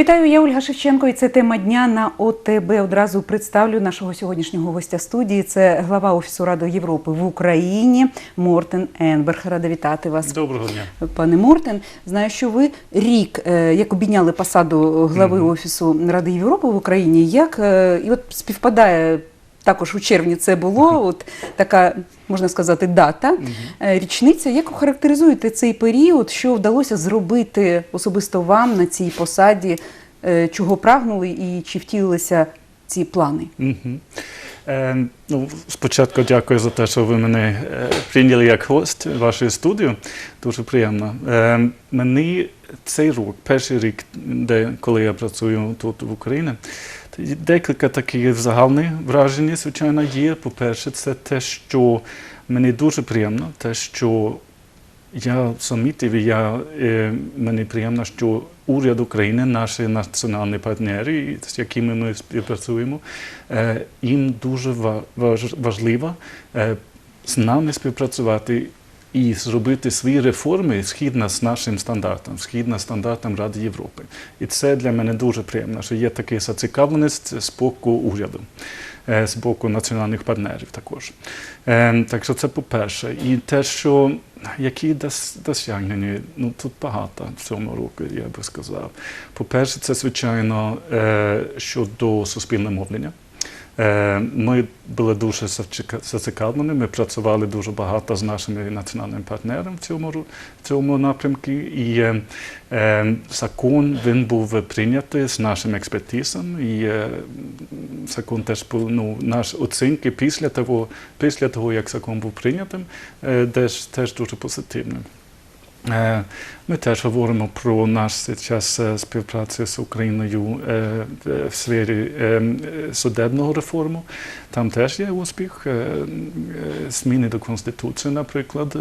Вітаю, я Ольга Шевченко, і це тема дня на ОТБ. Одразу представлю нашого сьогоднішнього гостя студії. Це глава Офісу Ради Європи в Україні Мортен Енберг. Рада вітати вас. Доброго дня. Пане Мортен, знаю, що ви рік е, як обійняли посаду глави Офісу Ради Європи в Україні. Як е, і от співпадає також у червні це було. От така можна сказати дата, е, річниця. Як охарактеризуєте цей період? Що вдалося зробити особисто вам на цій посаді? Е, Чого прагнули і чи втілилися ці плани? Е, ну, спочатку дякую за те, що ви мене прийняли як гость в вашу студію. Дуже приємно. Е, мені цей рік, перший рік, де, коли я працюю тут в Україні, декілька таких загальних вражень, звичайно, є. По-перше, це те, що мені дуже приємно, те, що я замітив, я, е, мені приємно, що уряд України, наші національні партнери, з якими ми співпрацюємо, е, їм дуже ва- важ- важливо е, з нами співпрацювати і зробити свої реформи згідно з нашим стандартом, згідно з стандартом Ради Європи. І це для мене дуже приємно, що є така зацікавленість з боку уряду. е, З боку національних партнерів також. Е, Так що це по-перше. І те, що які дос- досягнення, ну тут багато в цьому році, я би сказав. По-перше, це звичайно е, щодо суспільного мовлення. Е, Ми були дуже зацікавлені, ми працювали дуже багато з нашими національними партнерами в цьому, в цьому напрямку. І е, е, закон він був прийнятий з нашим експертизом. І е, закон теж був ну, наші оцінки після того, після того, як закон був прийнятим, е, теж, теж дуже позитивним. Е, Ми теж говоримо про наш час е, співпраці з Україною е, в- сфері судебного реформу. Там теж є успіх. Зміни до Конституції, наприклад.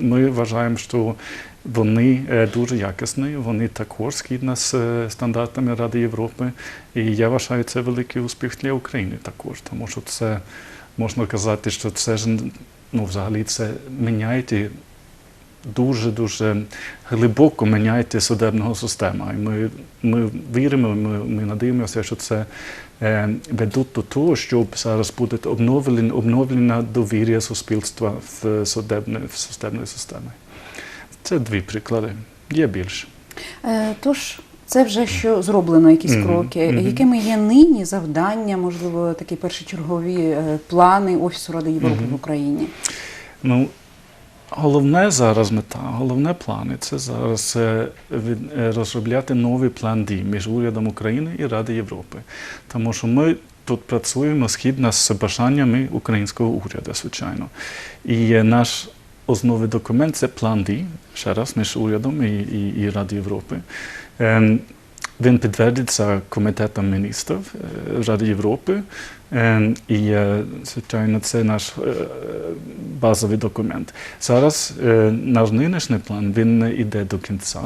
Ми вважаємо, що вони дуже якісні, вони також згідно з стандартами Ради Європи. І я вважаю, це великий успіх для України також, тому що це можна казати, що це ж ну, взагалі це міняє дуже-дуже глибоко міняєте судебного систему. І ми, ми віримо, ми, ми надіємося, що це е, ведуть до того, щоб зараз буде обновлена, обновлена довір'я суспільства в судебну, в судебну систему. Це дві приклади. Є більше. Е, Тож це вже що зроблено, якісь Мгм, кроки. мгм. Якими є нині завдання, можливо, такі першочергові е, плани Офісу Ради Європи Мгм. в Україні? Ну, головне зараз мета, головне плани це зараз е, е, розробляти новий план дій між урядом України і Ради Європи. Тому що ми тут працюємо згідно з бажаннями українського уряду, звичайно. І наш основний документ це план дій, ще раз, між урядом і, і, і Ради Європи. Ем, Він підтвердиться Комітетом міністрів е, Ради Європи. Ем, І, е, звичайно, це наш е, базовий документ. Зараз е, наш нинішній план він іде до кінця.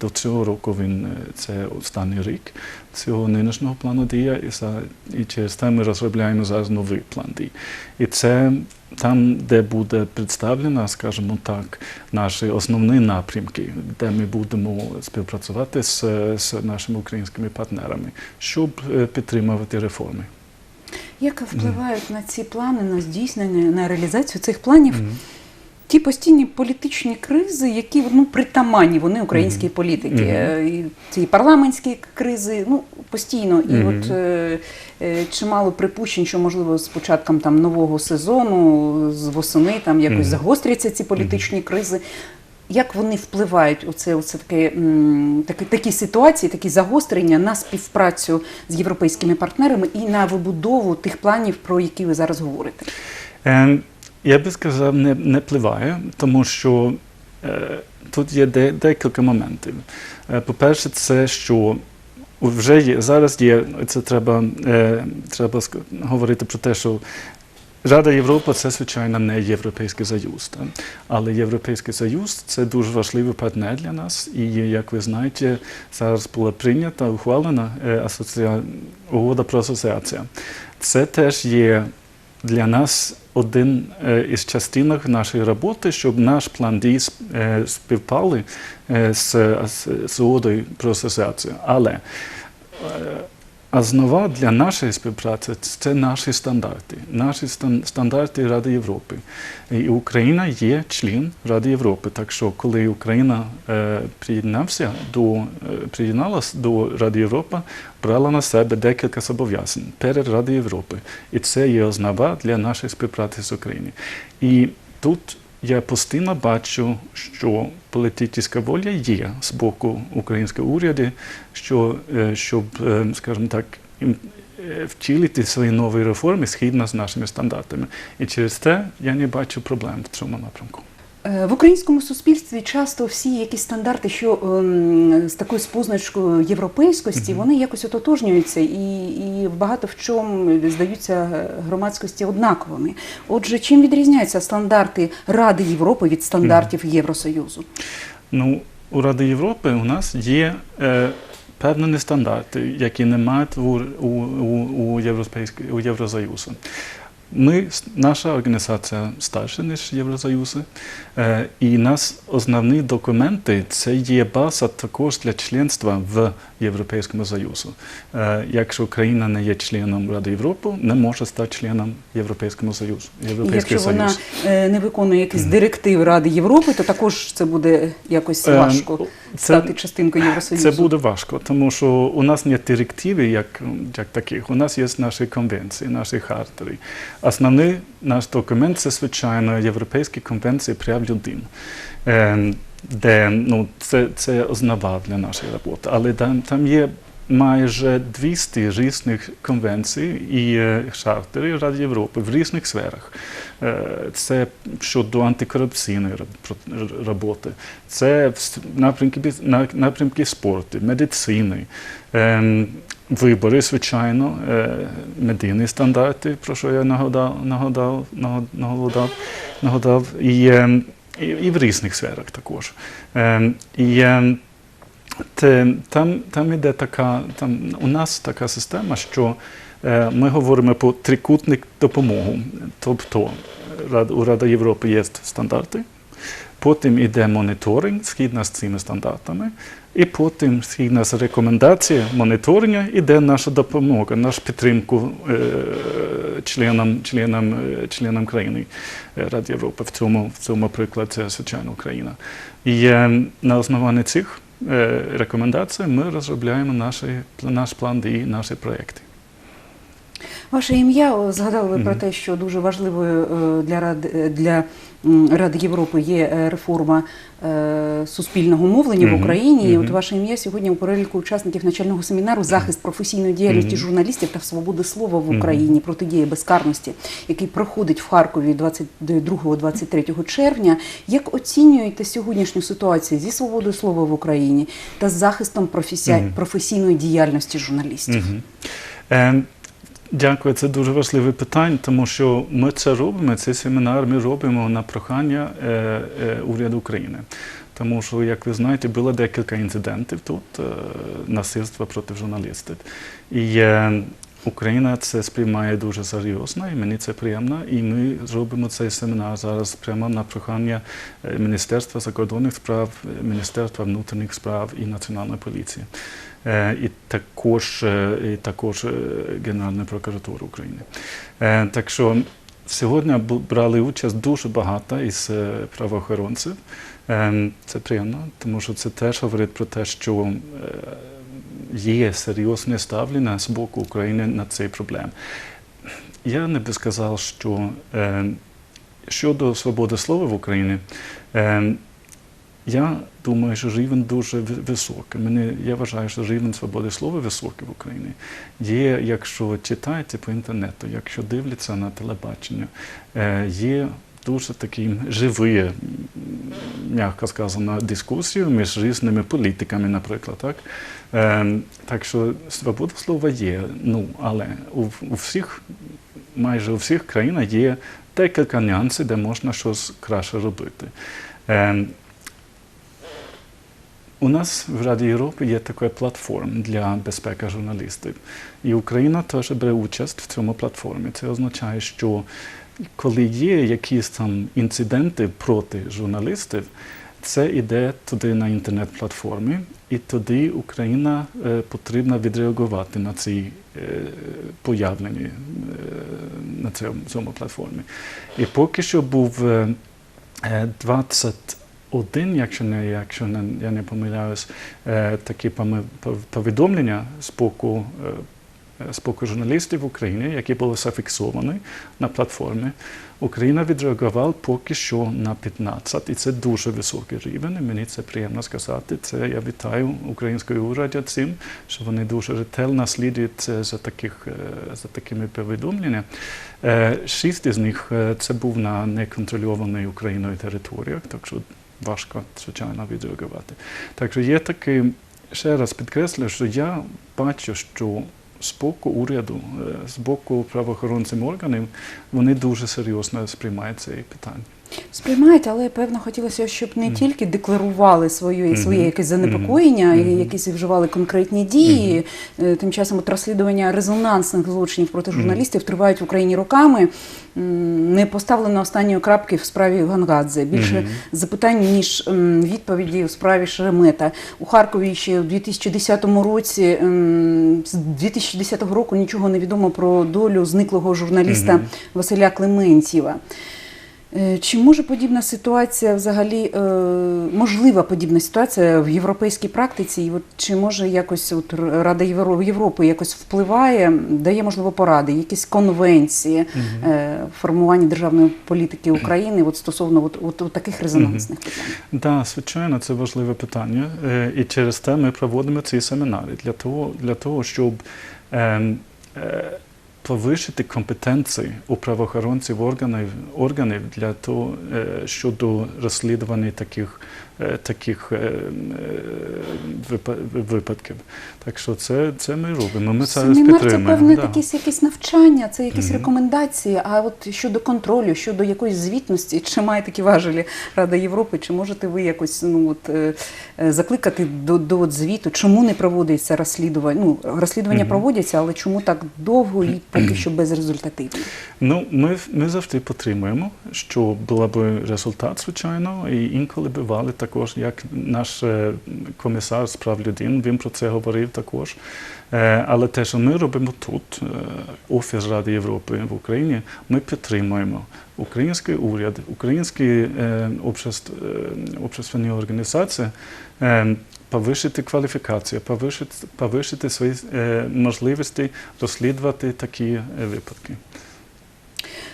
До цього року він це останній рік цього нинішнього плану дія, і, за- і через те ми розробляємо зараз новий план дій. І це там, де буде представлено, скажімо так, наші основні напрямки, де ми будемо співпрацювати з, з нашими українськими партнерами, щоб підтримувати реформи. Як впливають на ці плани, на здійснення, на реалізацію цих планів ті постійні політичні кризи, які ну, притаманні вони українській Мгм. політики? Е, І ці парламентські кризи, ну постійно. І Мгм. от е, е, чимало припущень, що можливо з початком там нового сезону, з восени там якось Мгм. загостряться ці політичні кризи. Як вони впливають у це, таке, такі, такі ситуації, такі загострення на співпрацю з європейськими партнерами і на вибудову тих планів, про які ви зараз говорите? Е, Я би сказав, не, не впливає, тому що е, тут є де, декілька моментів. Е, по-перше, це що вже є, зараз є, це треба, е, треба говорити про те, що Рада Європи це, звичайно, не Європейський Союз. Так? Але Європейський Союз це дуже важливий партнер для нас. І, як ви знаєте, зараз була прийнята, ухвалена е, асоція... угода про асоціацію. Це теж є для нас один е, із частинок нашої роботи, щоб наш план дій е, співпали з угодою про асоціацію. Але е, Основа для нашої співпраці це наші стандарти, наші стан- стандарти Ради Європи. І Україна є член Ради Європи. Так що, коли Україна е, приєднався до е, приєдналась до Ради Європи, брала на себе декілька зобов'язань перед Радою Європи. І це є основа для нашої співпраці з Україною. І тут я постійно бачу, що політична воля є з боку українського уряду, що, е, щоб, е, скажімо так, е, втілити свої нові реформи згідно з нашими стандартами. І через це я не бачу проблем в цьому напрямку. Е, В українському суспільстві часто всі якісь стандарти, що ем, з такою позначкою європейськості, вони якось ототожнюються і, і багато в чому здаються громадськості однаковими. Отже, чим відрізняються стандарти Ради Європи від стандартів Євросоюзу? Ну, у Раді Європи у нас є е, певні стандарти, які немає у, у, у, у, у Євросоюзу. Ми, наша організація старша, ніж Євросоюз, е, і нас основні документи це є база також для членства в Європейському Союзу. Е, якщо країна не є членом Ради Європи, не може стати членом Європейського Союзу. Якщо вона е, не виконує якісь директив Ради Європи, то також це буде якось важко це- стати частинкою Євросоюзу. Це буде важко, тому що у нас не директиви як, як таких. У нас є наші конвенції, наші хартери. Основний наш документ це, звичайно, Європейські конвенції прав людини. Ем, Де ну, це, це основа для нашої роботи. Але там, там є майже 200 різних конвенцій і е, шартерів Ради Європи в різних сферах. Е, Це щодо антикорупційної роботи, це напрямки, напрямки спорту, медицини, ем, вибори, звичайно, е, медійні стандарти, про що я нагадав, нагадав, нагадав, нагадав і, ем, і, і в різних сферах також. Ем, І, там, там іде така, там у нас така система, що е, ми говоримо про трикутник допомогу. Тобто у Ради Європи є стандарти, потім йде моніторинг згідно з цими стандартами, і потім згідно з рекомендацією моніторингу йде наша допомога, наша підтримку е, членам, членам, е, членам країни Ради Європи. В цьому, в цьому приклад це звичайно Україна. І на основанні цих е, рекомендацій ми розробляємо наші, наш план дій, наші проекти. Ваше ім'я згадали ви про те, що дуже важливою е, для для Ради Європи є е, реформа е, суспільного мовлення в. Україні. І от ваше ім'я сьогодні у переліку учасників начального семінару захист професійної діяльності журналістів та свободи слова в. Україні протидія безкарності, який проходить в Харкові 22-23 червня. Як оцінюєте сьогоднішню ситуацію зі свободою слова в Україні та з захистом Мгм. професійної діяльності журналістів? Дякую, це дуже важливе питання, тому що ми це робимо, цей семінар ми робимо на прохання е, е, уряду України. Тому що, як ви знаєте, було декілька інцидентів тут, е, насильства проти журналістів. І е, Україна це сприймає дуже серйозно, і мені це приємно. І ми зробимо цей семінар зараз прямо на прохання е, Міністерства закордонних справ, Міністерства внутрішніх справ і Національної поліції. Е, і також, е, і також е, Генеральної прокуратури України. Так що сьогодні брали участь дуже багато із правоохоронців. Це приємно, тому що це теж говорить про те, що є серйозне ставлення з боку України на цей проблем. Я не би сказав, що щодо свободи слова в Україні, я думаю, що рівень дуже високий. Мене, я вважаю, що рівень свободи слова високий в Україні. Є, якщо читаєте по інтернету, якщо дивляться на телебачення, е, є дуже такі живі, м'яко сказано, дискусії між різними політиками, наприклад. Так, е, так що свобода слова є, ну, але у, у всіх, майже у всіх країнах є декілька нюансів, де можна щось краще робити. У нас в Раді Європи є така платформа для безпеки журналістів, і Україна теж бере участь в цьому платформі. Це означає, що коли є якісь там інциденти проти журналістів, це йде туди на інтернет-платформі, і тоді Україна е, потрібна відреагувати на ці е, появлені е, на цьому платформі. І поки що був 20 один, якщо не якщо не я не помиляюсь, е, такі повідомлення з боку е, е, з боку журналістів України, які були зафіксовані на платформі. Україна відреагувала поки що на 15, і це дуже високий рівень. і Мені це приємно сказати. Це я вітаю українською уряді цим, що вони дуже ретельно слідують за таких за такими повідомленнями. Шість із них це був на неконтрольованій Україною територіях, так що важко, звичайно, відреагувати. Так що є такий, ще раз підкреслю, що я бачу, що з боку уряду, е, з боку правоохоронців органів, вони дуже серйозно сприймають це питання. Сприймають, але певно хотілося, щоб не тільки декларували своє, своє якесь занепокоєння, і якісь вживали конкретні дії. Е, Тим часом от розслідування резонансних злочинів проти журналістів тривають в Україні роками. Не поставлено останньої крапки в справі Гангадзе. Більше запитань ніж відповіді у справі Шеремета. У Харкові ще в 2010 році, з 2010 року нічого не відомо про долю зниклого журналіста. Василя Клементьєва. Е, Чи може подібна ситуація взагалі е, можлива подібна ситуація в європейській практиці? І от чи може якось от Рада Євро- Європи якось впливає, дає можливо поради, якісь конвенції е, формування державної політики України от стосовно от, от, от таких резонансних питань? Так, звичайно, це важливе питання. І через те ми проводимо ці семінари для того, для того щоб ем, повищити компетенції у правоохоронців органів, органів для того, е, щодо розслідування таких, таких е, е, випа- випадків. Так що це, це ми робимо. Ми зараз Семінар це певне да. якісь, якісь навчання, це якісь Мгм. рекомендації. А от щодо контролю, щодо якоїсь звітності, чи має такі важелі Рада Європи, чи можете ви якось ну от е, е, закликати до, до от звіту, чому не проводиться розслідування? Ну розслідування Мгм. проводяться, але чому так довго і поки що безрезультативно? Ну, ми, ми завжди підтримуємо, що була б результат, звичайно, і інколи бували також, як наш е, комісар з прав людини, він про це говорив також. Е, Але те, що ми робимо тут, е, Офіс Ради Європи в Україні, ми підтримуємо український уряд, українські общественні організації. Повищити кваліфікацію, повищити, повищити свої можливості розслідувати такі випадки.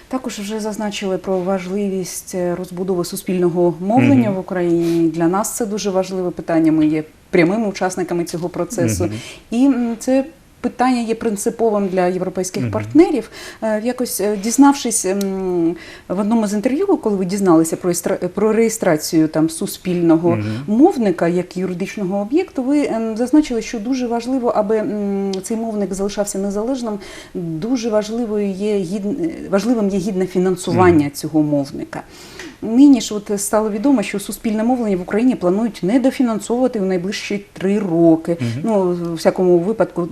Також вже зазначили про важливість е, розбудови суспільного мовлення Мгм. в Україні. Для нас це дуже важливе питання. Ми є прямими учасниками цього процесу. Мгм. І це питання є принциповим для європейських партнерів. Е, Якось е, дізнавшись в одному з інтерв'ю, коли ви дізналися про про реєстрацію там суспільного мовника як юридичного об'єкту, ви ем, зазначили, що дуже важливо, аби цей мовник залишався незалежним. Дуже важливою є гід- важливим є гідне фінансування цього мовника. Нині ж от стало відомо, що суспільне мовлення в Україні планують недофінансовувати у найближчі три роки. Мгм. Ну, у всякому випадку.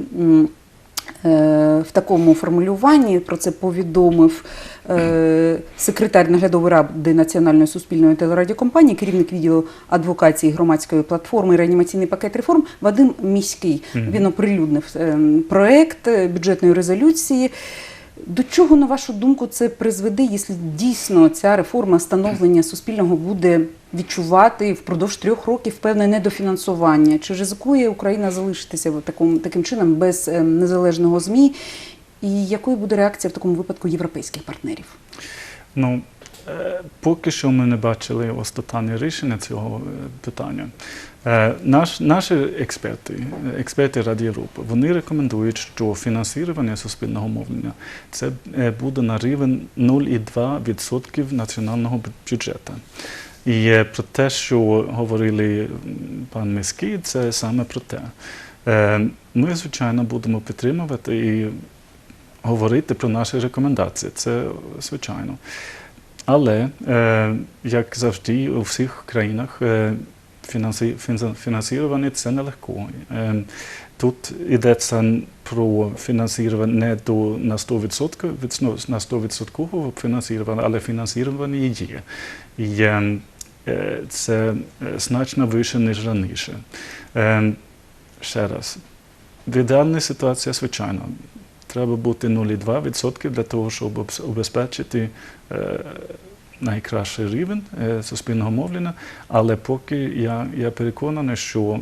е, В такому формулюванні про це повідомив е, секретар наглядової ради Національної суспільної телерадіокомпанії, керівник відділу адвокації громадської платформи реанімаційний пакет реформ Вадим Міський. Він оприлюднив е, проект бюджетної резолюції. До чого, на вашу думку, це призведе, якщо дійсно ця реформа становлення суспільного буде відчувати впродовж трьох років певне недофінансування? Чи ризикує Україна залишитися в такому таким чином без е, незалежного змі? І якою буде реакція в такому випадку європейських партнерів? Ну, поки що ми не бачили остатнє рішення цього е, питання. Е, Наш, наші експерти, е, експерти Ради Європи, вони рекомендують, що фінансування суспільного мовлення це е, буде на рівень 0,2% національного бюджету. І е, про те, що говорили пан Міський, це саме про те. Е, Ми, звичайно, будемо підтримувати і говорити про наші рекомендації. Це звичайно. Але, е, як завжди, у всіх країнах е, фінансування це нелегко. Е, Тут йдеться про фінансування не до на 100%, від на 100% фінансування, але фінансування є. І це значно вище, ніж раніше. Ще раз, в ідеальній ситуації, звичайно, треба бути 0,2% для того, щоб обезпечити е, найкращий рівень е, суспільного мовлення, але поки я, я переконаний, що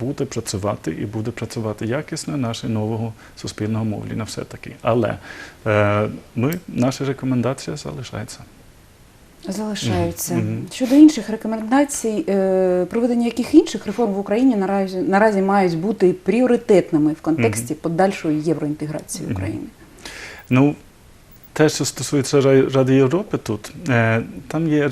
буде працювати і буде працювати якісно наше нового суспільного мовлення все-таки. Але е, ми, наша рекомендація залишається. Залишаються. Щодо інших рекомендацій, е, проведення яких інших реформ в Україні наразі, наразі мають бути пріоритетними в контексті подальшої євроінтеграції. України. Ну, те, що стосується Ради Європи тут, е, там є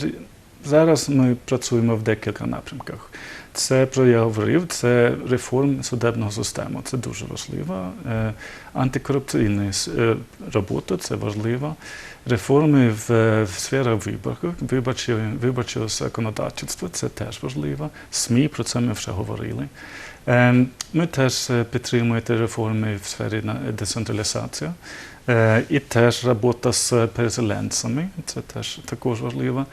зараз ми працюємо в декілька напрямках. Це про я говорив, це реформ судебного системи. Це дуже важливо. Е, антикорупційна е, робота це важливо. Реформи в, в сферах виборів, виборчого, виборчого законодавства це теж важливо. СМІ про це ми вже говорили. Е, Ми теж е, підтримуємо реформи в сфері децентралізації. І теж робота з переселенцями, це теж також важливо.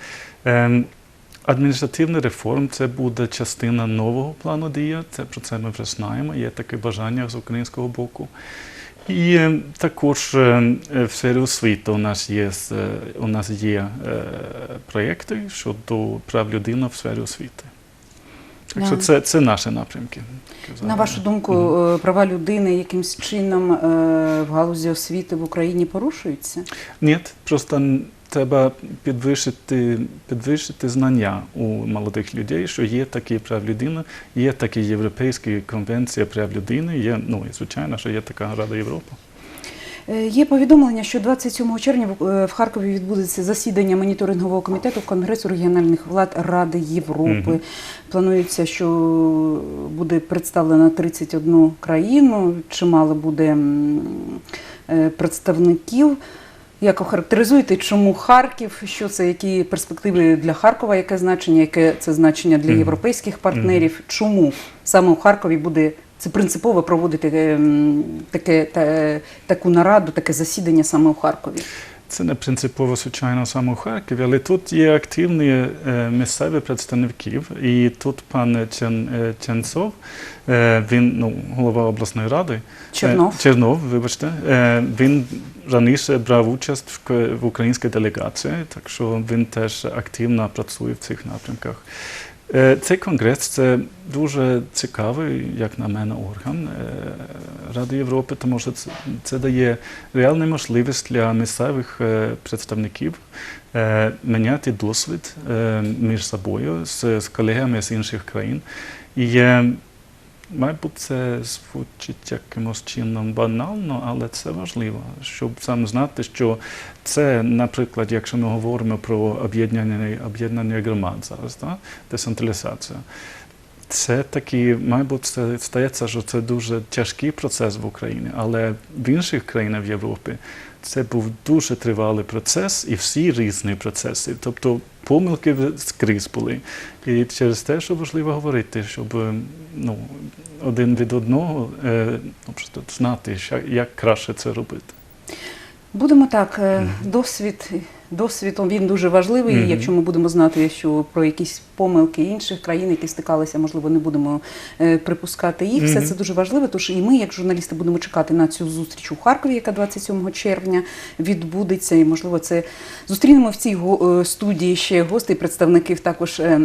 Адміністративна реформ це буде частина нового плану дія. Це про це ми вже знаємо. Є таке бажання з українського боку. І також е, е, в сфері освіти у нас є е, у нас є проєкти щодо прав людини в сфері освіти. Так що це, це наші напрямки. На вашу думку, права людини якимсь чином в галузі освіти в Україні порушуються? Ні, просто треба підвищити, підвищити знання у молодих людей, що є такі прав людини, є такі європейські конвенції прав людини, є, ну і звичайно, що є така Рада Європи. Е, Є повідомлення, що 27 червня в- е, в Харкові відбудеться засідання моніторингового комітету Конгресу регіональних влад Ради Європи. Мгм. Планується, що буде представлено 31 країну, чимало буде е, представників. Як охарактеризуєте, чому Харків? Що це, які перспективи для Харкова, яке значення, яке це значення для європейських партнерів? Чому саме у Харкові буде це принципово проводити ем, таке, та, таку нараду, таке засідання саме у Харкові? Це не принципово, звичайно, саме у Харкові, але тут є активні е, місцеві представників. І тут пан Чен, е, Ченцов, е, він ну, голова обласної ради. Чернов. Е, Чернов, вибачте. Е, Він раніше брав участь в, в українській делегації, так що він теж активно працює в цих напрямках. Е, Цей конгрес це дуже цікавий, як на мене, орган е, Ради Європи, тому що це, це дає реальну можливість для місцевих е, представників е, міняти досвід між собою з, з колегами з інших країн. І Мабуть, це звучить якимось чином банально, але це важливо, щоб сам знати, що це, наприклад, якщо ми говоримо про об'єднання об'єднання громад зараз, да? децентралізація. Це такі, мабуть, це стається, що це дуже тяжкий процес в Україні, але в інших країнах в Європі це був дуже тривалий процес і всі різні процеси. Тобто помилки скрізь були. І через те, що важливо говорити, щоб ну, один від одного е, ну, просто знати, як краще це робити. Будемо так, е, досвід, досвід він дуже важливий. Мгм. Якщо ми будемо знати, що про якісь помилки інших країн, які стикалися, можливо, не будемо е, припускати їх. Все це дуже важливо. Тож і ми, як журналісти, будемо чекати на цю зустріч у Харкові, яка 27 червня відбудеться. І можливо, це зустрінемо в цій го- е, студії ще гостей, представників також е,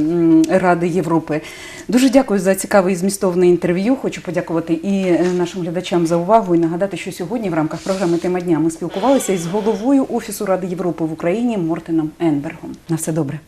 Ради Європи. Дуже дякую за цікаве і змістовне інтерв'ю. Хочу подякувати і е, нашим глядачам за увагу і нагадати, що сьогодні в рамках програми Тема дня ми спілкувалися із головою Офісу Ради Європи в Україні Мортеном Енбергом. На все добре.